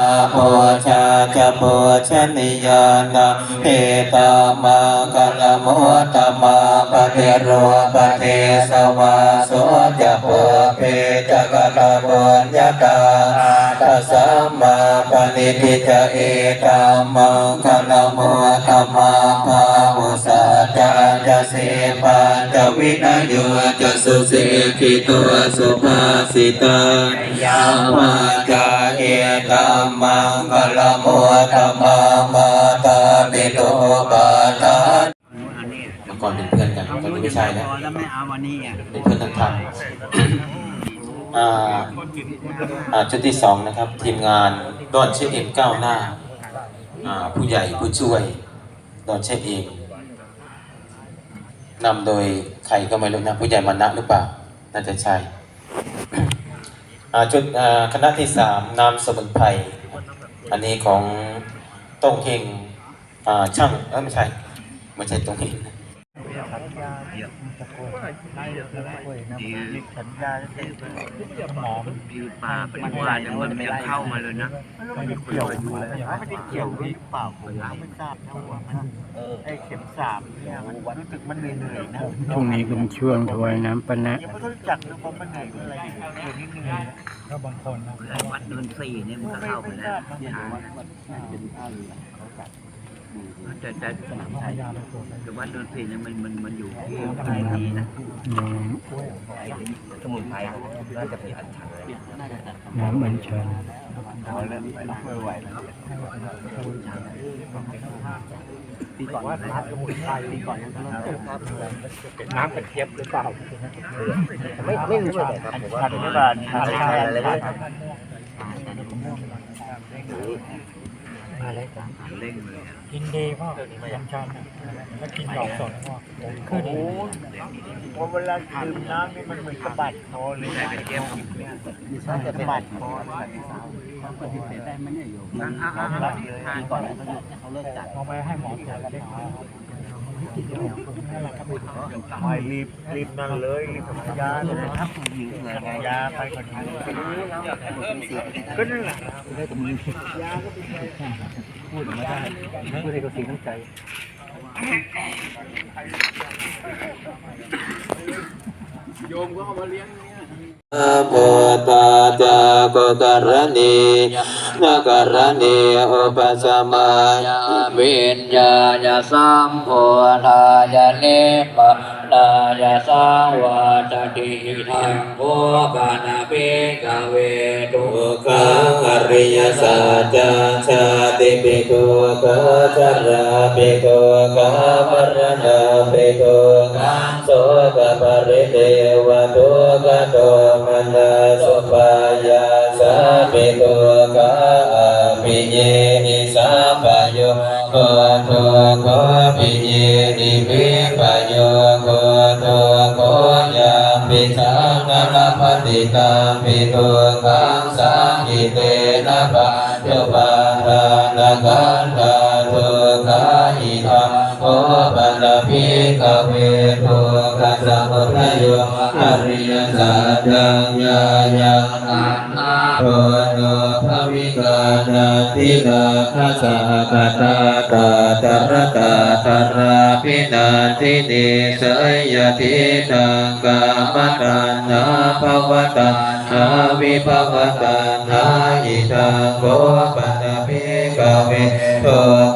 อาโพชาจะโปชนิยานาเอตามากัลโมตมาปะเทโรปะเทสวาโสจะโปเปจกะตะบุญญาตาตัสมาปะนิทิจเอตามังกัลโมตมาภาวุสัจจะจะ เสปัญจะวินัยโยจะสุเสกิตัวสุภาสิตายามาจาเอตัมมังกลโมธรรมามาตาปิโตปาทานอันนี้เมื่อก่อนเป็นเพื่อนกันตอนนี้ไม่ใช่แล้วพอแล้วไม่เอาวันนี้อะเป็นเพื่อนทางธรรมอ่าอ่าชุดที่สองนะครับ ทีมงานดอนเชฟเอ็มก้าวหน้าอ่าผู้ใหญ่ผู้ช่วยดอนเชฟเอ็ม นำโดยใครก็ไม่รู้นะผู้ใหญ่มานะหรือเปล่า น่าจะใช่จุดคณะที่สามนามสมุนไพรอันนี้ของต้งเฮงอ่าช่างเออไม่ใช่ ไม่ใช่ต้งเฮง หมอมันผิวปากมันว่าเนี่ยมันไม่เข้ามาเลยนะไม่ได้เกี่ยวอยู่แล้วไม่ได้เกี่ยวหรือเปล่าผมก็ไม่ทราบนะว่ามันไอ้เข็มสามเนี่ยมันรู้สึกมันเหนื่อยๆนะช่วงนี้เป็นช่วงถวายน้ำปะนะยังไม่รู้จักเลยว่ามันเหนื่อยอะไรเหนื่อยนิดนึงก็บางคนนะวัดเดินสี่เนี่ยมันก็เข้าไปแล้ว แต่แต่แต่วัดเดินสี่เนี่ยมันมันมันอยู่ที่ตรงนี้นะน้สมุนไพรน่าจะเป็นอันชันำน้ำอัญชันปีก่อนว่าร้านสมุนไพรปีก่อนน้ำกระเทียมหรือเปล่าไม่ไม่รู้เลยครับอันชันหรือเปล่าอันชันอะไร มาเลยครับเร่งเลยกินดีพ่ออันชันแล้วกินดอกสดพ่อขึ้นพอเวลาดื่มน้ำนี่มันเหมือนกระบาดคอเลยแต่กระเทียมมันจะกระบาดคอปฏิเสธได้ไหมเนี่ยโยมอ่าอ่าอ่าก่อนเขาเลิกจัดเอาไปให้หมอตรวจได้ ไม่รีบรีบนั่นเลยรีบทำยาเลยครับผู้หญิงเหนื่อยไงยาไปก่อนก็นั่นแหละได้ตรงนี้พูดไม่ได้พูดให้เขาเสียน้ำใจอาโพตา จากุกรณีนกรณีอุปสมัยวิญญาณสัมโพธายนิพพ นายาสังวัตติทังโภกานาปิกเวทุกขอริยสัจจชาติปิทุกขาชราปิทุกขาวรณะปิทุกขโสกปริเทวะทุกขโทมนาสุปายาสาปิทุกขาอภิเยหิสัพพโยโกทุกขภิเยหิวิ นาปฏิตาปิทุกังสังกิเตนะปะโยปาทานากันตาทุกาหิทาโอปันภิกเวทุกขสัมปะโยอริยสัจจังญายังอันอาโทโนภวิกานาตินาคสหกตาตาตระตาตระพินาทิเนสยทิตา มตันนาภวตันาวิภวตันาอิทังโกปันภิกเวโท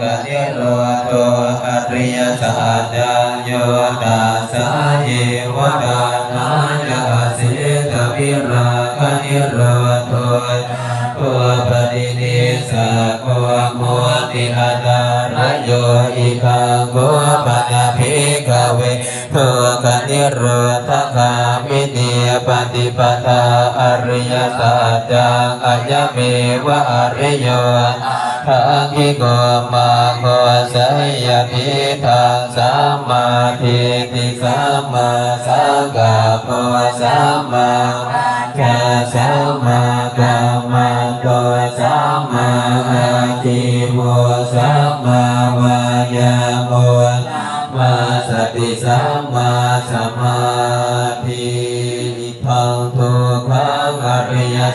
กะนิโรโทอริยสัจโยตัสสะเยวตานาจาสิตวิราคนิโรโทโอปฏินิสะโกโมติอา ปฏิปทาอริยสัจจังอายเมวะอริโยทังกิโกมาโกสัยยทิทังสัมมาทิฏฐิสัมมาสังกัปปะสัมมาแค่สัมมา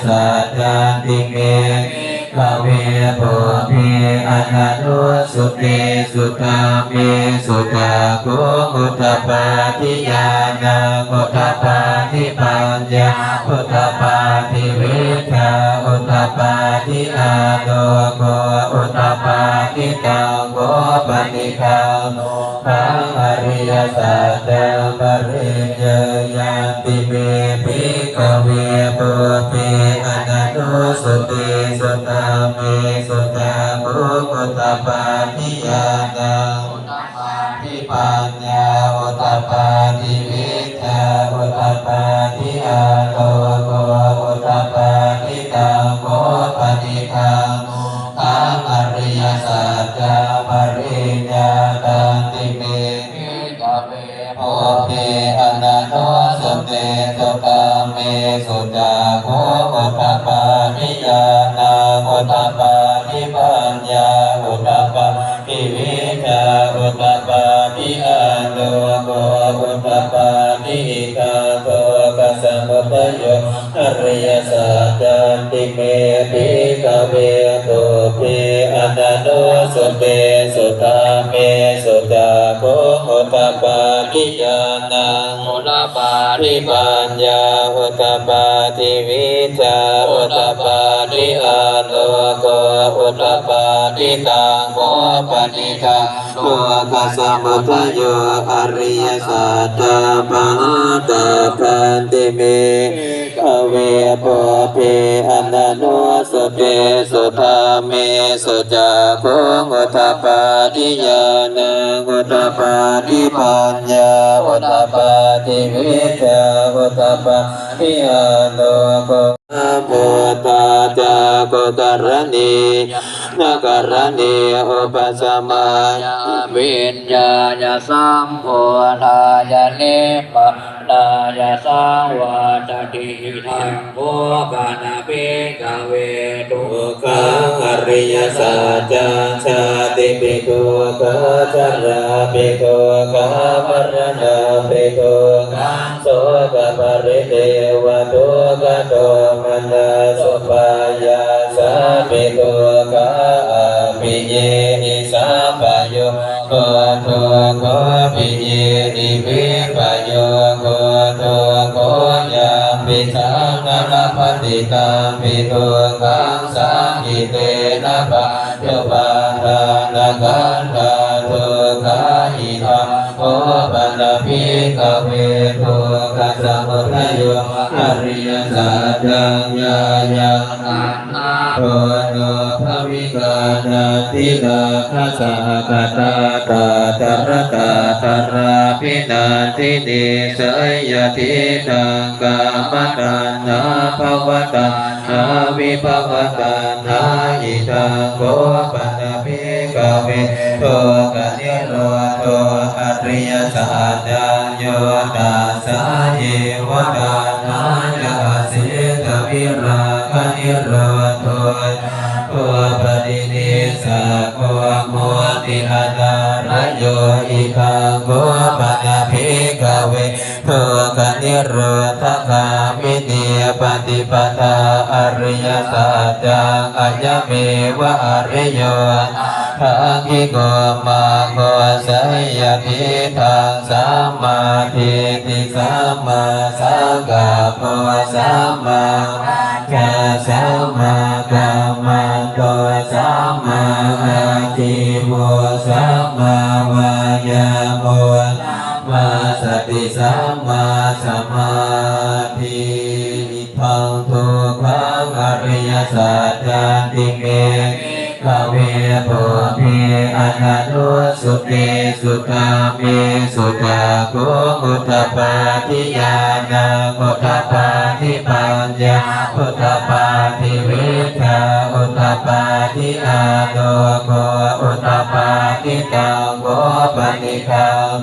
สัจจติเมกเวปุเพอนันตุสุเตสุตาเมสุตาโกอุตตปาทิยานาอุตตปาทิปัญญาอุตตปาทิวิชาอุตตปาทิอาโนโกอุตตปาทิตังโกปณิคังโนทังอริยสัจปริ ปาทิยานังอุตตปาทิปัญญาอุตตปาทิวิชาอุตตปาทิอาโลโกอุตตปาทิตังโกปณิคังตังอริยสัจปริญญาตันติเมภิกขเวโพเทอนันโตสุเตสุตาเมสุตา ติเมภิกเวตุเภอนันโนสุเตสุตาเมสุตาโกโหตปาปิยานังโหตตปาริปัญญาโหตปาติวิชาโหตปาริอาโลโกโหตปา ทิตังโกปณิทังโลกสสะมุทโยอริยสัจจปังตาพันติเมขเวปเปอนันโนสุเตสุธาเมสุจักโคอุตตปาทิยานังอุตตปาทิปัญญาอุตตปาทิวิชาอุตตปาทิอาโลโกนะโมตาจาโกกรณี นาการณีอุปสมัยวิญญาณสัมโพธายานิปะนายสังวาตติทังโภปนาปิกเวทุกังอริยสัจจชาติปิทุกขจาราปิทุกขมรณะปิทุกขังโสกปริเทวทุกขโทมนัสสุปายา ปิทุกขอภิเยหิสัพโยโกตุกปิเยหิวิปโยโกตุกยามปิสังนรปฏิตังปิทุกังสังกิเตนะปะโยปาทานะกัน ปันภิกเวทุกขสมุทัยโยอริยสัจจังญายังโตโนภวิกานาทิลาคาสหกตาตาตรตาตระพินาทินิสยทินังกามตัณหาภวตัณหาวิภวตัณหาอิทังโกปันภิกเวโตกะนิโรโตอ ริยสัจจังโยตัสสะเยวตานาญาสิตวิราคนิโรโตโอปฏินิสะโกโมติอาตารโยอิคังโกปันภิกเวโตกะนิโรธคามิเนปฏิปทาอริยสัจจังอัจเมวะอริโย ทังกิโกมาโกสัยยทิทังสัมมาทิฏฐิสัมมาสังกัปปะสัมมาแกสัมมากัมมันโตสัมมาอาจิโมสัมมาวายโมมาสติสัมมาสมาธิทังทุกขังอริยสัจจันติเม ขเวปุเพอนันตุสุเตสุตาเมสุตาโกอุตตปาทิยานาอุตตปาทิปัญญาอุตตปาทิวิชาอุตตปาทิอาโนโกอุตตปาทิตังโกปณิคัง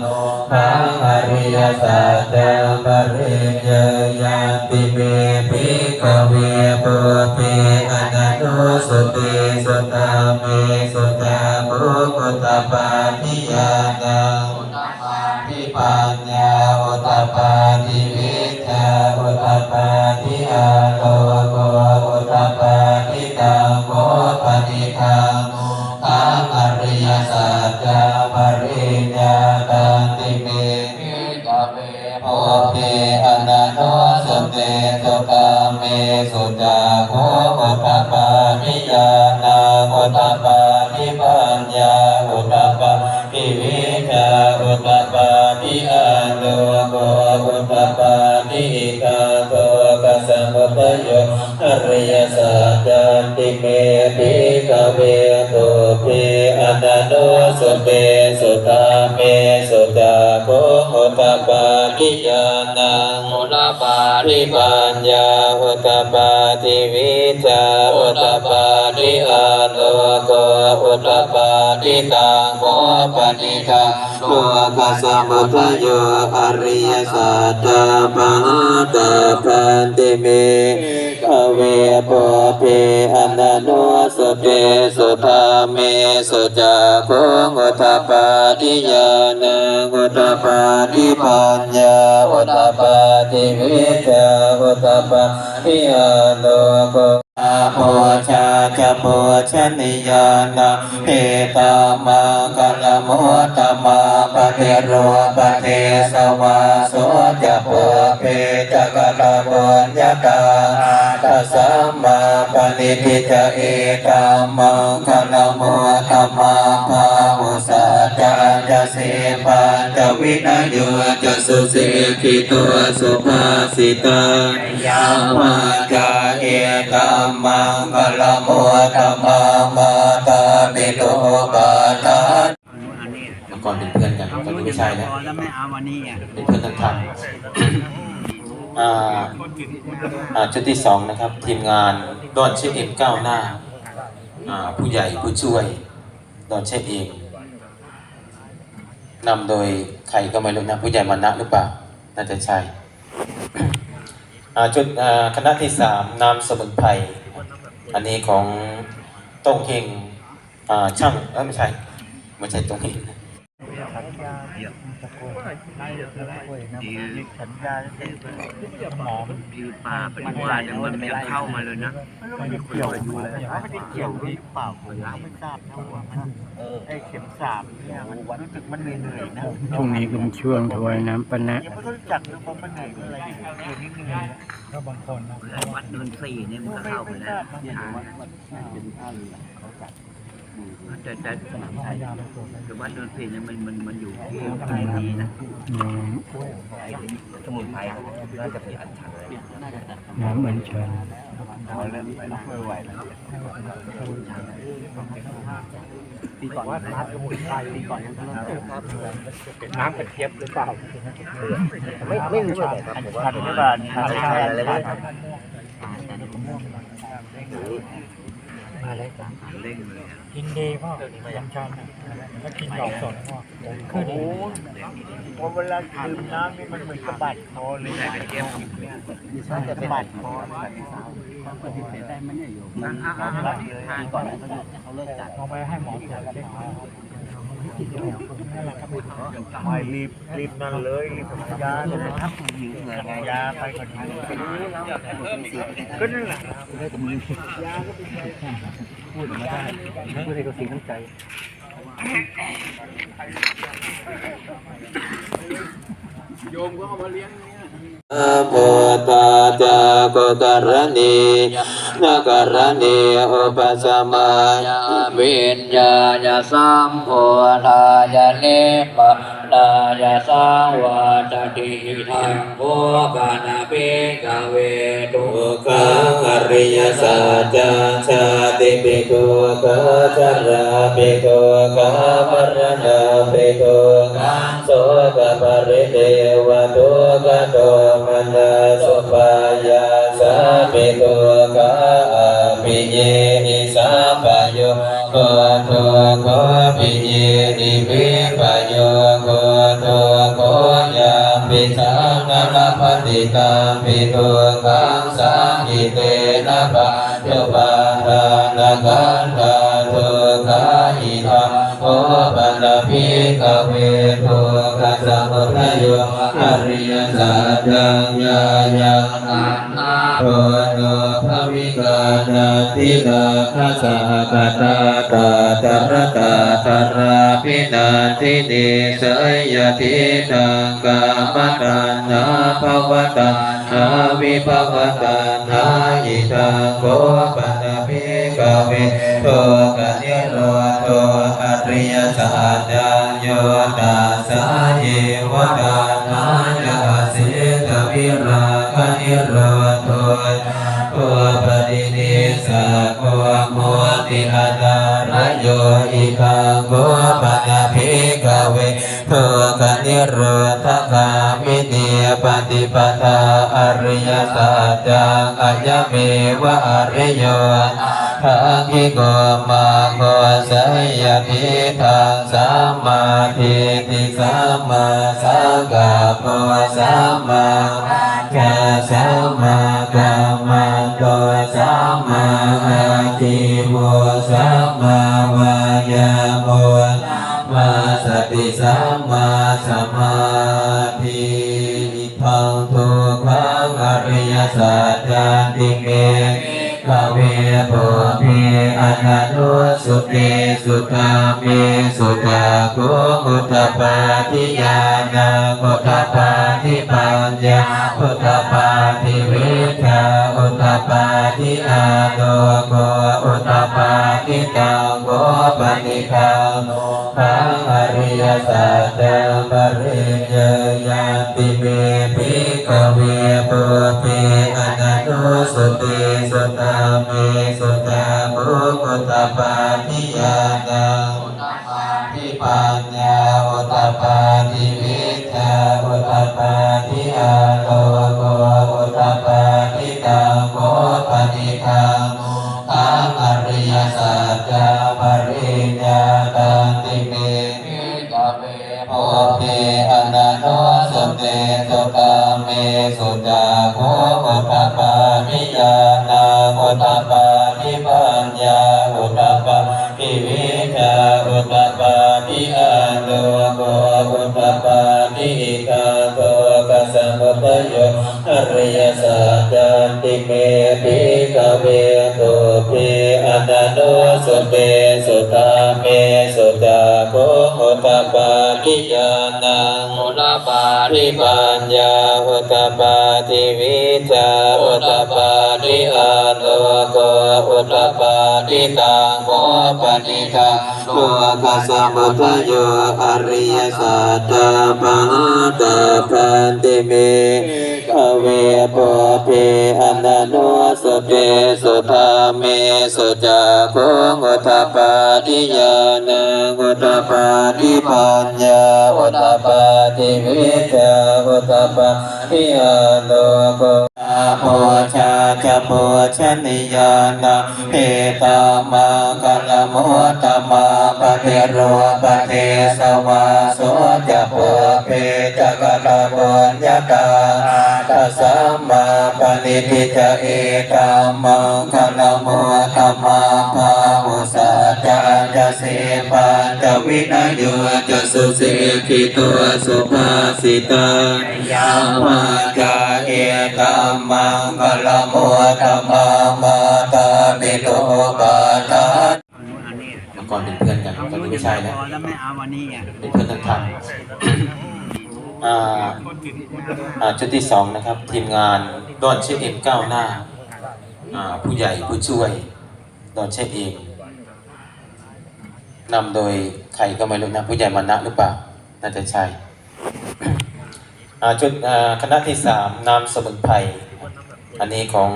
ทังอริยสัจจปริยยันติเมภิกเวปุเพอนันตุ สติสตาเมสตามุกุตปาทิยานังอุตตปาทิปัญญาอุตตปาทิวิชาอุตตปาทิอาโล สัจจันติเมปิกเวโตเปอนันโนสุเปสุตาเมสุตาโคอุตปานิยานังอุตตปา นิปัญญาอุตปาทิวิชาอุตปานิอาโลโกอุตปานิตังโมปนิทังโลกัสสมุทโยอริยสัจจปังตาพันติเมกเวปเปอนันโนสเปสุธาเมสุจาโคอุตปาทิยานังอุตปาทิปัญญาอุตปาทิวิชาอุตตปาทิอโลโกอาโพชาจะโพชนิยานาเอตามังกลโมตมาปะเทโรปะเทสวาโสจะโพเพจะกตะบุญญาตาตัสมาปณิทิจเอตามังกลโมตมาภาวุสั จจจะสีปัญจวินัยโยจะสุเสกิตัวสุภาสิตายามาจาเอตามังกลโมตมามาตาปิตุปาทานอันนี้เมื่อก่อนเป็นเพื่อนกันตอนนี้ไม่ใช่แล้วแล้วไม่เอาวันนี้อะเป็นเพื่อนทั้งทันอ่าอ่าชุดที่สองนะครับ ทีมงานดอนเช็คเอ็มก้าวหน้าอ่าผู้ใหญ่ผู้ช่วยดอนเช็คเอ็ม นำโดยใครก็ไม่รู้นะผู้ใหญ่มานะหรือเปล่า น่าจะใช่จุดคณะที่สามนำสมุนไพรอันนี้ของตงเฮงอ่าช่างเออไม่ใช่ไม่ใช่ตงเฮงสัญญาตะ นไล่ตะโกนนะยึดสัญญาเป็นหมอมันคือป่าเป็นว่าเนี่ยมันจะเข้ามาเลยนะไม่ได้เกี่ยวอยู่เลยไม่ได้เกี่ยวที่เปล่าผมไม่ทราบนะว่ามันไอ้เข็มสามเนี่ยมันรู้สึกมันเหนื่อยนะช่วงนี้ก็เป็นช่วงถวายน้ำปะนะยังไม่รู้จักนะว่ามันเหนื่อยอะไรเกี่ยวนิดนึงก็บางคนนะวัดเดินสี่เนี่ยมันก็เข้าไปแล้วทาง แต่แต่แต่วัดเดินสี่เนี่ยมันมันมันอยู่ที่ภายในนะน้สมุนไพรน่าจะเป็นอันชันำน้ำอัญชันเอาเริ่มไปไม่ไหวแล้วตีก่อนว่าน้ำสมุนไพรตีก่อนน้ำกระเทียมหรือเปล่าไม่ไม่รู้เลยครับผมว่าไม่บานใช่อะไรเลย มาเลยครับเร่งเลยกินดีพ่อยังชันถ้ากินดอกสดพ่อขึ้นโอ้พอเวลาดื่มน้ำนี่มันเหมือนกระบาดคอเลยได้กระเกมมันจะกระบาดคอนะอะอะทางก่อนเขาเลิกจัดเอาไปให้หมอตรวจเช็ค ไม่รีบรีบนั่นเลยรีบทำยาเลยครับยาไปก่อนก็นั่นแหละยาก็เป็นพูดไม่ได้พูดให้เขาเสียน้ำใจนะโมตัสสะโกกรณี นาการณีอุปสมัยวิญญาณสัมโพธายาเนปะนายสังวาตติทังโภกนาปิกเวทุกขังอริยสัจจชาติปิทุกขจาราปิทุกขมรณะปิทุกขังโสกปริเทวทุกขโทมนัส ปฏิตาปิทุกังสังกิเตนะปะโยปาทานากันตาทุกขาหิทาโอปันตภิกเวทุกขสมุทัยโยอริยสัจจังญายังอันนาโทโนภวิกานาติลาคัสหกตาตตา ราพินาทินิสยทินังกามตัณหาภวตัณหาวิภวตัณหาอิทังโกปัตภิกเวโทกะนิโรโทอริยสัจจโยตัสสะ ปฏิปทาอริยสัจจังอัยเมวะอริโยทังิโกมาโกสัยยทิทางสัมมาทิฏฐิสัมมาสังกัปปะสัมมาแค่สัมมา สุตาเมสุตาโกอุตปาทิยานาอุตปาทิปัญญาอุตปาทิวิชาอุตปาทิอาโนโกอุตปาทิตังโกปนิคังขังอริยสัจจังปริญญายันติเมภิกเวโพธิอนันตุสุติสุตาเมสุตาภุกุตตปา ริญญาตันติเมภิกเวโพธิอนันโตสุเตสุตาเมสุตาโกอุตตปาทิยานาอุตตปาทิปัญญาอุตตปาทิวิชาอุตตปาทิอาโลโกอุตตปาทิอิทาโกกัสสมุทโยอริยสัจติเมภิกเวโตเปอนันโตสุเตสุต ปาริยานังอุตปาริปัญญาอุตปาทิวิชาอุตปาริอาโลโกอุตปาริตังโปนิทังโลกัสสมุทโยอริยสัจจปันตพันติเมขเวปเปอนันโนสเปสุธาเมสุจักโคอุตตปาทิยานังุตตปาทิปัญญาอุตตปาทิวิชาอุตตปาทิอาโลโก อาโพชาจะโพชนิยานาเอตามังกัลโมตมาปะเทโรปะเทสวาโสจะโพเปจะกะตะบุญญาตาตัสมาปณิทิจะเอตามังกัลโมตมาภาวุสัจจะเสปั ญจะวินโยจะสุเสกิตัวสุภาสิตายามาจาเอตัมมังกลโมตมามาตาปิโตปาทาก่อนเป็นเพื่อนกันตอนนี้ไม่ใช่แล้วเป็นเพื่อนกันทางอ่าอ่าชุดที่สองนะครับ ทีมงานดอนเช็คเอ็มก้าวหน้า ผู้ใหญ่ผู้ช่วยดอนเช็คเอ็ม นำโดยใครก็ไม่รู้นะผู้ใหญ่มานะหรือเปล่า น่าจะใช่จุดคณะที่สามนามสมุนไพรอันนี้ของ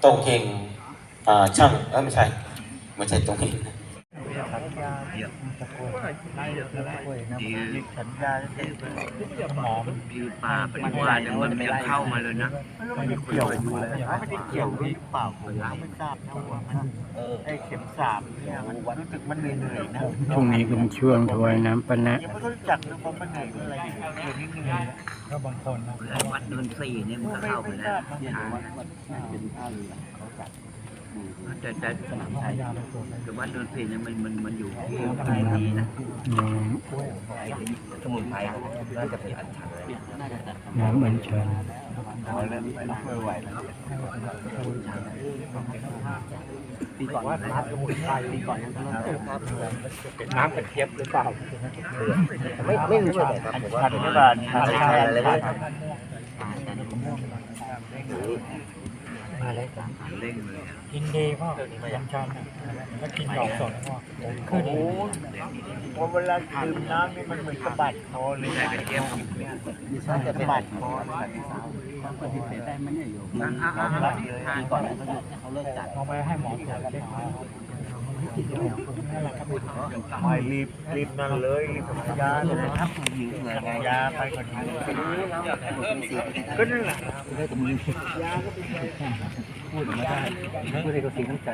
โต้งเฮงอ่าช่างเออไม่ใช่ไม่ใช่ตงเฮง สัญญาหมอมันคือป่าปฏิวัติเนี่ยมันยังเข้ามาเลยนะไม่ได้เกี่ยวอยู่เลยไม่ได้เกี่ยวหรือเปล่าผมก็ไม่ทราบนะว่ามันไอ้เข็มสามเนี่ยมันรู้สึกมันเหนื่อยๆนะช่วงนี้ก็เป็นช่วงถวายน้ำปะนะยังไม่รู้จักนะผมมันเหนื่อยอะไรเกี่ยวนิดนึงนะก็บางคนนะวัดเดินสี่เนี่ยมันก็เข้าไปแล้ว แต่แต่แต่วัดดินสี่เนี่ยมันมันมันอยู่ที่ตรงนี้นะสมุนไพรน่าจะเป็นอันชันำน้ำอัญชันนเริ่มไปไม่ไหวแล้วปีก่อนว่าน้ำสมุนไพรปีก่อนนั้นเป็นน้ำกระเทียมหรือเปล่าไม่ไม่รู้เลยครับผมว่าทันไม่บานทันช่ใช่อะอะไรไรบ้าบ้างมาเลยเร่งเลย กินดีพ่อยังชันถ้ากินดอกสดพ่อขึ้นพอเวลาดื่มน้ำนี่มันเหมือนกระบาดคอเลยแต่เทียมน่าจะเป็นบาดคอปีก่อนนั้นเขาเลิกจัดเอาไปให้หมอตรวจได้ไหมนั่นแหละครับไม่รีบรีบนั่นเลยรีบทำยาเลยครับยาไปก่อนก็นั่นแหละ พูดไม่ได้พูดในกระสีน้ำใจ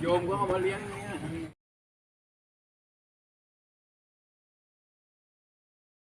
โยมก็เอามาเลี้ยงเนี่ย